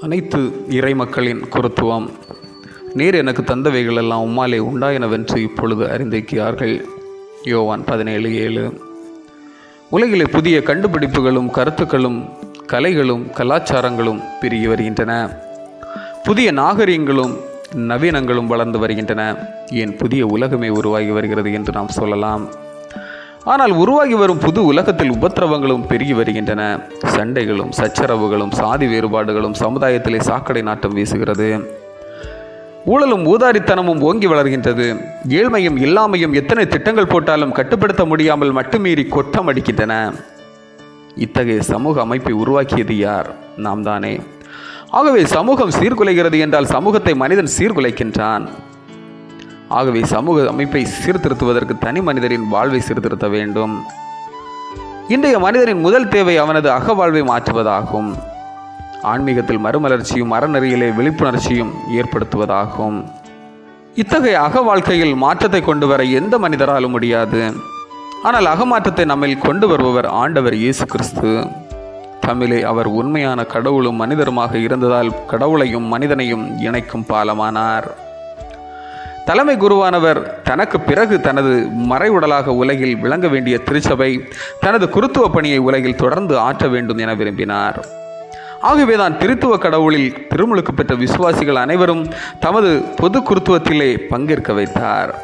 அனைத்து இறை மக்களின் குருத்துவம். நீர் எனக்கு தந்தவைகள் எல்லாம் உம்மாலே உண்டா எனவென்று இப்பொழுது அறிந்திருக்கிறார்கள். யோவான் பதினேழு ஏழு. உலகிலே புதிய கண்டுபிடிப்புகளும் கருத்துக்களும் கலைகளும் கலாச்சாரங்களும் பெருகி வருகின்றன. புதிய நாகரிகங்களும் நவீனங்களும் வளர்ந்து வருகின்றன. ஏன் புதிய உலகமே உருவாகி வருகிறது என்று நாம் சொல்லலாம். ஆனால் உருவாகி வரும் புது உலகத்தில் உபத்திரவங்களும் பெருகி வருகின்றன. சண்டைகளும் சச்சரவுகளும் சாதி வேறுபாடுகளும் சமுதாயத்திலே சாக்கடை நாட்டம் வீசுகிறது. ஊழலும் ஊதாரித்தனமும் ஓங்கி வளர்கின்றது. ஏழ்மையும் இல்லாமையும் எத்தனை திட்டங்கள் போட்டாலும் கட்டுப்படுத்த முடியாமல் மட்டுமீறி கொட்டம் அடிக்கின்றன. இத்தகைய சமூக அமைப்பை உருவாக்கியது யார்? நாம் தானே. ஆகவே சமூகம் சீர்குலைகிறது என்றால் சமூகத்தை மனிதன் சீர்குலைக்கின்றான். ஆகவே சமூக அமைப்பை சீர்திருத்துவதற்கு தனி மனிதரின் வாழ்வை சீர்திருத்த வேண்டும். இன்றைய மனிதனின் முதல் தேவை அவனது அகவாழ்வை மாற்றுவதாகும். ஆன்மீகத்தில் மறுமலர்ச்சியும் அறநெறியிலே விழிப்புணர்ச்சியும் ஏற்படுத்துவதாகும். இத்தகைய அக வாழ்க்கையில் மாற்றத்தை கொண்டு வர எந்த மனிதராலும் முடியாது. ஆனால் அகமாற்றத்தை நம்மில் கொண்டு வருபவர் ஆண்டவர் இயேசு கிறிஸ்து. தமிழே அவர் உண்மையான கடவுளும் மனிதருமாக இருந்ததால் கடவுளையும் மனிதனையும் இணைக்கும் பாலமானார். தலைமை குருவானவர் தனக்கு பிறகு தனது மறைவுடலாக உலகில் விளங்க வேண்டிய திருச்சபை தனது குருத்துவ பணியை உலகில் தொடர்ந்து ஆற்ற வேண்டும் என விரும்பினார். ஆகவேதான் திருத்துவ கடவுளில் திருமுழுக்கு பெற்ற விசுவாசிகள் அனைவரும் தமது பொது குருத்துவத்திலே பங்கேற்க வைத்தார்.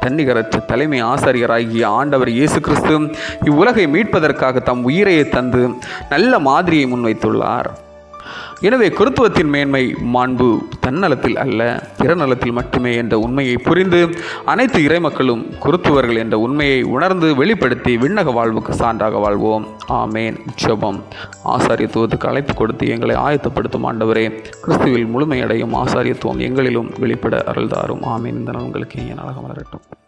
தன்னிகரற்ற தலைமை ஆசாரியராகிய ஆண்டவர் இயேசு கிறிஸ்து இவ்வுலகை மீட்பதற்காக தம் உயிரையை தந்து நல்ல மாதிரியை முன்வைத்துள்ளார். எனவே குருத்துவத்தின் மேன்மை மாண்பு தன்னலத்தில் அல்ல பிறநலத்தில் மட்டுமே என்ற உண்மையை புரிந்து அனைத்து இறைமக்களும் குருத்துவர்கள் என்ற உண்மையை உணர்ந்து வெளிப்படுத்தி விண்ணக வாழ்வுக்கு சான்றாக வாழ்வோம். ஆமேன். ஜபம். ஆசாரியத்துவத்துக்கு அழைப்பு கொடுத்து எங்களை ஆயத்தப்படுத்தும் ஆண்டவரே கிறிஸ்துவில் முழுமையடையும் ஆசாரியத்துவம் எங்களிலும் வெளிப்பட அருள்தாரும். ஆமேன். இந்த நாள் உங்களுக்கு என் அழகம் வளரட்டும்